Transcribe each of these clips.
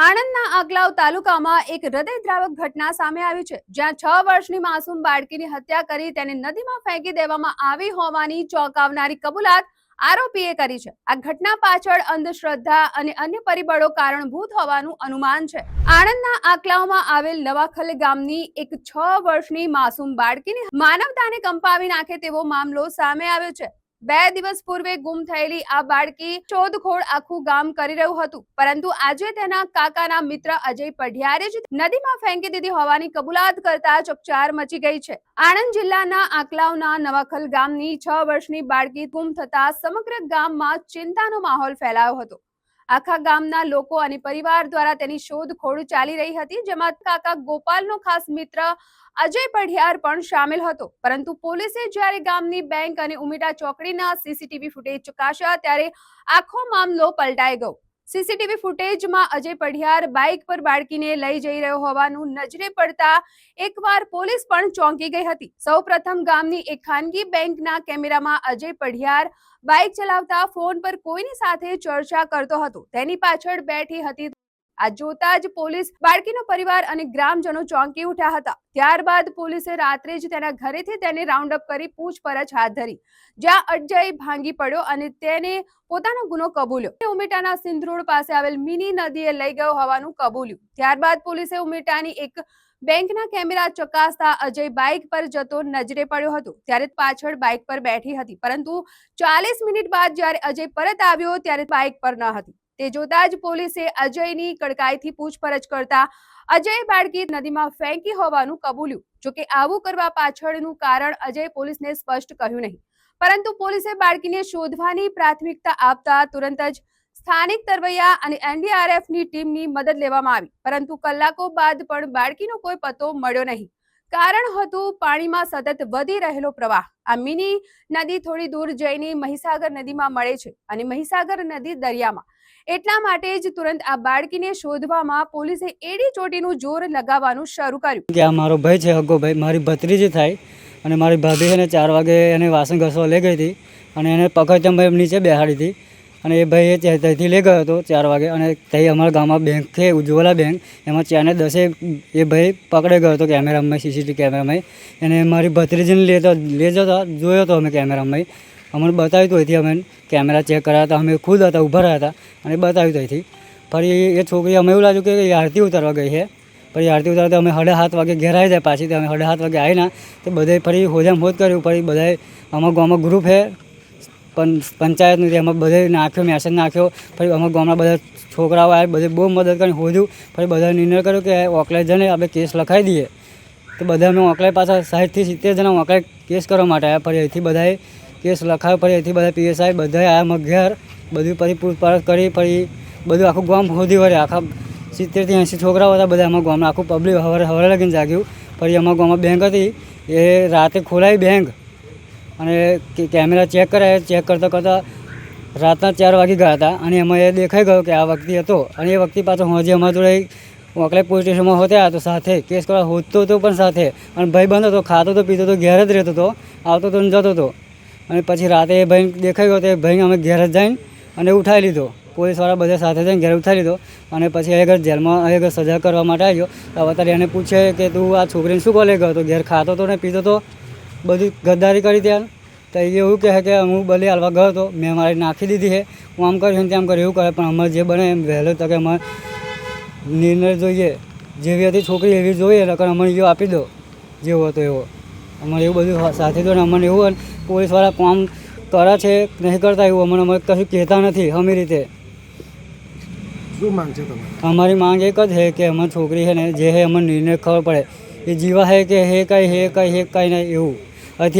આંકલાવ તાલુકામાં એક હૃદયદ્રાવક ઘટના સામે આવી છે, જ્યાં છ વર્ષની માસૂમ બાળકીની હત્યા કરી તેને નદીમાં ફેંકી દેવામાં આવી હોવાની ચોંકાવનારી કબૂલાત આરોપીએ કરી છે. આ ઘટના પાછળ અંધશ્રદ્ધા અને અન્ય પરિબળો કારણભૂત હોવાનું અનુમાન છે. આણંદના આકલાવમાં આવેલ નવાખલ ગામની એક છ વર્ષની માસૂમ બાળકીની માનવતાને કંપાવી નાખે તેવો મામલો સામે આવ્યો છે. બે દિવસ પૂર્વે ગુમ થયેલી આ બાળકી શોધખોળ આખું ગામ કરી રહ્યું હતું. પરંતુ આજે તેના કાકાના મિત્ર અજય પઢિયારે જ નદીમાં ફેંકી દીધી હોવાની કબૂલાત કરતા ચકચાર મચી ગઈ છે. આણંદ જિલ્લાના આંકલાવના નવાખલ ગામની છ વર્ષની બાળકી ગુમ થતા સમગ્ર ગામમાં ચિંતાનો માહોલ ફેલાયો હતો. આખા ગામના લોકો અને પરિવાર દ્વારા તેની શોધખોળ ચાલી રહી હતી, જેમાં કાકા ગોપાલનો ખાસ મિત્ર અજય પઢિયાર પણ સામેલ હતો. પરંતુ પોલીસે જ્યારે ગામની બેંક અને ઉમેટા ચોકડીના સીસીટીવી ફૂટેજ ચકાસ્યા, ત્યારે આખો મામલો પલટાઈ ગયો. સીસીટીવી ફૂટેજમાં અજય પઢિયાર બાઇક પર બાળકીને લઈ જઈ રહ્યો હોવાનું નજરે પડતા એકવાર પોલીસ પણ ચોંકી ગઈ હતી. સૌપ્રથમ ગામની એક ખાનગી બેંકના કેમેરામાં અજય પઢિયાર બાઇક ચલાવતા ફોન પર કોઈની સાથે ચર્ચા કરતો હતો. તેની પાછળ બેઠી હતી આ જોતા જ પોલીસ બાળકીનો પરિવાર અને ગ્રામજનો ચોંકી ઉઠ્યા હતા. ત્યારબાદ પોલીસે રાત્રે જ તેના ઘરેથી તેને રાઉન્ડ કરી પૂછપરછ હાથ ધરી. જ્યાં અજય ભાંગી પડ્યો અને તેને પોતાનો ગુનો કબૂલ્યો. ઉમેટાના સિંધરોડ પાસે આવેલ મિની નદીએ લઈ ગયો હોવાનું કબૂલ્યું. ત્યારબાદ પોલીસે ઉમેટાની એક બેંકના કેમેરા ચકાસતા અજય બાઇક પર જતો નજરે પડ્યો હતો. ત્યારે પાછળ બાઇક પર બેઠી હતી. પરંતુ ચાલીસ મિનિટ બાદ જ્યારે અજય પરત આવ્યો ત્યારે બાઇક પર ન હતી. તે જોતા જ પોલીસે અજયની કડકાઈથી પૂછપરછ કરતા અજય બાળકી નદીમાં ફેંકી હોવાનું કબૂલ્યું જોકે આવું કરવા પાછળનું કારણ અજય પોલીસને સ્પષ્ટ કહ્યું નહીં. પરંતુ પોલીસે બાળકીને શોધવાની પ્રાથમિકતા આપતા તુરંત જ સ્થાનિક તરવૈયા અને એનડીઆરએફની ટીમની મદદ લેવામાં આવી. પરંતુ કલાકો બાદ પણ બાળકીનો કોઈ પતો મળ્યો નહીં. કારણ હતું પાણીમાં સતત વધી રહેલો પ્રવાહ. આ મિની નદી થોડી દૂર જઈને મહીસાગર નદીમાં મળે છે અને મહીસાગર નદી દરિયામાં. એટલા માટે જ તુરંત આ બાળકીને શોધવામાં પોલીસે એડી ચોટીનું જોર લગાવવાનું શરૂ કર્યું. કે આ મારો ભાઈ છે હગ્ગો ભાઈ. મારી ભત્રીજી થાય અને મારી ભાભી છે ને ચાર વાગે એને વાસણ ઘસવા લઈ ગઈ હતી અને એને પકડતા ભાઈ નીચે બેહાડી હતી. અને એ ભાઈ એ ત્યાંથી લઈ ગયો હતો ચાર વાગે. અને ત્યાં અમારા ગામમાં બેંક છે, ઉજ્જવલા બેંક એમાં ચારને દસે એ ભાઈ પકડી ગયો હતો કેમેરામાં સીસીટીવી કેમેરામાં. એને મારી ભત્રીજીને લેતા લઈ જતા જોયો હતો અમે કેમેરામાં. અમને બતાવ્યું હતું અહીંથી અમે કેમેરા ચેક કર્યા હતા. અમે ખુદ હતા, ઊભા રહ્યા હતા. અને બતાવ્યું હતું અહીંથી ફરી એ છોકરી અમે એવું લાગ્યું કે આરતી ઉતારવા ગઈ છે. પછી આરતી ઉતારતા અમે સાડા સાત વાગે ઘેર જાય પાછી. અમે સાડા સાત વાગે આવીને તો બધાએ ફરી હોજામ હોજ કર્યું. ફરી બધાએ અમારા ગામમાં ગ્રુપ છે. પં, પંચાયતનું એમાં બધે નાખ્યો મેસેજ નાખ્યો. ફરી અમારા ગામના બધા છોકરાઓ આવ્યા, બધે બહુ મદદ કરીને હોધ્યું ફરી બધા નિર્ણય કર્યો કે ઓકલાઈ જઈને આપણે કેસ લખાવી દઈએ. તો બધા અમે ઓકલાઈ પાછા સાઠથી સિત્તેર જણા ઓકલાઈ કેસ કરવા માટે આવ્યા. ફરી અહીંથી બધાએ કેસ લખાવ્યો ફરી અહીંથી બધા પીએસઆઈ બધાએ આવ્યા અમારા ઘેર. બધું ફરી પૂછપરછ કરી, ફરી બધું આખું ગામ હોદી વળે આખા સિત્તેરથી એંસી છોકરાઓ હતા બધા અમારા ગામના. આખું પબ્લિક હવારે હવારે લગીને જાગ્યું. ફરી અમારા ગામમાં બેંક હતી. એ રાતે ખોલાવી બેંક અને કેમેરા ચેક કરાય ચેક કરતાં કરતાં રાતના ચાર વાગી ગયા હતા અને એમાં એ દેખાઈ ગયો કે આ વ્યક્તિ હતો. અને એ વ્યક્તિ પાછો હજી અમારા જોડે વાંકલે પોલીસ સ્ટેશનમાં હોતા તો સાથે, કેસ કરવા હોતો હતો પણ સાથે અને ભાઈ બંધ હતો, ખાતો તો, પીતો તો, ઘેર જ રહેતો હતો, આવતો તો ને જતો હતો. અને પછી રાતે એ ભાઈ દેખાઈ ગયો તો એ ભાઈ અમે ઘેર જ જઈને અને ઉઠાવી લીધો. પોલીસવાળા બધા સાથે જઈને ઘેર ઉઠાવી લીધો. અને પછી એ આગળ જેલમાં આગળ સજા કરવા માટે આવ્યો. તો અત્યારે એને પૂછે કે તું આ છોકરીને શું કોલે ગયો તો ઘેર ખાતો તો ને પીતો તો? બધી ગદ્દારી કરી ત્યાં. તો એ એવું કહે કે હું બલી હાલવા ગયો હતો મેં મારી નાખી દીધી છે. હું આમ કર્યું ને તેમ કર્યું એવું કરે. પણ અમારે જે બને એમ વહેલો તકે અમારે નિર્ણય જોઈએ. જેવી હતી છોકરી એવી જોઈએ નકર અમને એવો આપી દો. જેવો હતો એવો. અમારે એવું બધું સાથે દો ને અમને એવું પોલીસવાળા કામ કરે છે નહીં કરતા એવું અમને અમારે કશું કહેતા નથી અમી રીતે. શું માંગ છે તમારી? અમારી માંગ એક જ છે કે અમારી છોકરી છે ને જે હે અમને નિર્ણય ખબર પડે. એ જીવા હે કે હે કઈ હે કઈ હે કઈ નહીં એવું.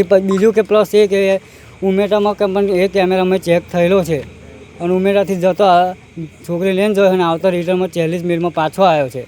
પ- બીજું કે પ્લસ એ કે ઉમેટામાં કે પણ એ કેમેરામાં ચેક થયેલો છે. અને ઉમેરાથી જતો છોકરી લઈને જોયો અને આવતા રિટર્નમાં ચાલીસ મિનિટમાં પાછો આવ્યો છે.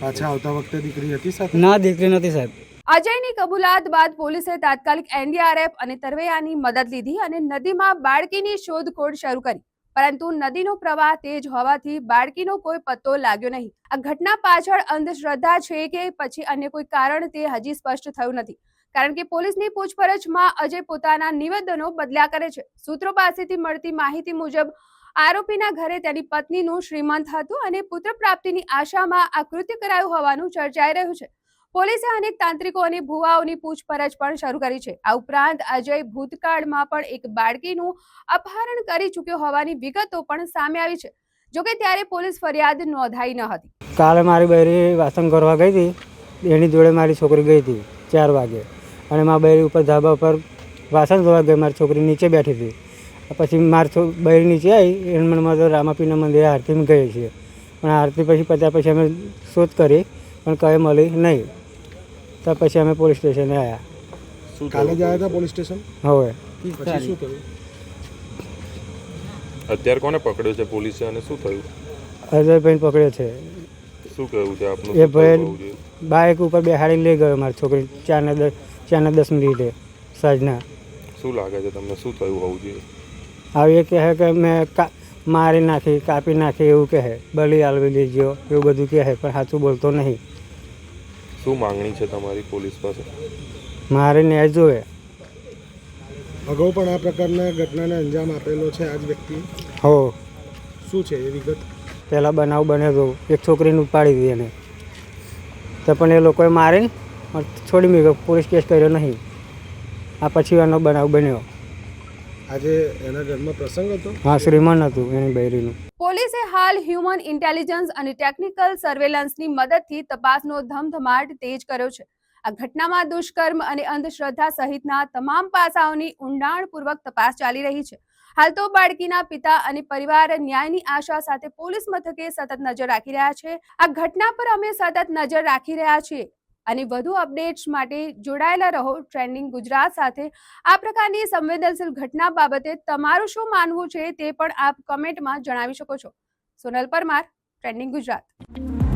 પાછા આવતા વખતે દીકરી હતી સાહેબ ના દીકરી નથી સાહેબ. અજયની કબૂલાત બાદ પોલીસે તાત્કાલિક એનડીઆરએફ અને તરવૈયાની મદદ લીધી અને નદીમાં બાળકીની શોધખોળ શરૂ કરી. પરંતુ નદીનો પ્રવાહ તેજ હોવાથી બાળકીનો કોઈ પત્તો લાગ્યો નહીં. આ ઘટના પાછળ અંધશ્રદ્ધા છે કે પછી અન્ય કોઈ કારણ તે હજી સ્પષ્ટ થયું નથી. કારણ કે પોલીસની પૂછપરછમાં અજય પોતાના નિવેદનો બદલ્યા કરે છે. સૂત્રો પાસેથી મળતી માહિતી મુજબ, આરોપીના ઘરે તેની પત્નીનું શ્રીમંત હતું અને પુત્ર પ્રાપ્તિની આશામાં આ કૃત્ય કરાયું હોવાનું ચર્ચાઈ રહ્યું છે. પોલીસે અનેક તાંત્રિકો અને ભુવાઓની પૂછપરછ પણ શરૂ કરી છે. આ ઉપરાંત, અજય ભૂતકાળમાં પણ એક બાળકીનું અપહરણ કરી ચૂક્યો હોવાની વિગતો પણ સામે આવી છે. જોકે ત્યારે પોલીસ ફરિયાદ નોંધાઈ ન હતી. કાલે મારી બહેરી વાસણ કરવા ગઈ હતી. એની જોડે મારી છોકરી ગઈ હતી, ચાર વાગે. અને મારા બૈરી ઉપર ધાબા ઉપર વાસણ ધોવા ગઈ મારી છોકરી નીચે બેઠી હતી. પછી મારી છો બૈરી નીચે આવી એમ મને મારે રામાપીના મંદિરે આરતીમાં ગઈ છીએ. પણ આરતી પછી પત્યા પછી અમે શોધ કરી પણ કંઈ મળી નહીં. તો પછી અમે પોલીસ સ્ટેશને આવ્યા કાલે જ આવ્યા હતા પોલીસ સ્ટેશન? હવે. પછી શું થયું? અત્યારે કોને પકડ્યો છે પોલીસે અને શું થયું? અજયભાઈ પકડ્યો છે. શું કહેવું છે આપનું? એ ભાઈ- બાઇક ઉપર બેહાડી લઈ ગયો મારી છોકરી ચારને દસ ચારને દસ મિનિટે સાંજના. શું લાગે છે તમને? શું થયું હોવું જોઈએ? આવી કહે કે મેં કા મારી નાખી કાપી નાખી એવું કહે. બલી આલવી લેજો એવું બધું કહે પણ સાચું બોલતો નહીં. શું માંગણી છે તમારી પોલીસ પાસે? મારે ન્યાય જોવે. અગાઉ પણ આ પ્રકારના ઘટનાને અંજામ આપેલો છે આ જ વ્યક્તિ? હો. શું છે એ વિગત? પહેલાં બનાવ બને હતો એક છોકરીને ઉપાડી દીધી એને. તો પણ એ લોકોએ મારીને છોડી મૂક્યો પોલીસ કેસ કર્યો નહીં. આ પછી આનો બનાવ બન્યો. આજે એના ઘરમાં પ્રસંગ હતો? હા શ્રીમાન હતું એની બૈરીનું. પોલીસે હાલ હ્યુમન ઇન્ટેલિજન્સ અને ટેકનિકલ સર્વેલન્સની મદદથી તપાસનો ધમધમાટ તેજ કર્યો છે. આ ઘટનામાં દુષ્કર્મ અને અંધશ્રદ્ધા સહિતના તમામ પાસાઓની ઊંડાણપૂર્વક તપાસ ચાલી રહી છે. હાલ તો બાળકીના પિતા અને પરિવાર ન્યાયની આશા સાથે પોલીસ મથકે સતત નજર રાખી રહ્યા છે. આ ઘટના પર અમે સતત નજર રાખી રહ્યા છીએ. અને વધુ અપડેટ્સ માટે જોડાયેલા રહો ટ્રેન્ડિંગ ગુજરાત સાથે. આ પ્રકારની સંવેદનશીલ ઘટના બાબતે તમારું શું માનવું છે તે પણ આપ કમેન્ટમાં જણાવી શકો છો. સોનલ પરમાર ટ્રેન્ડિંગ ગુજરાત.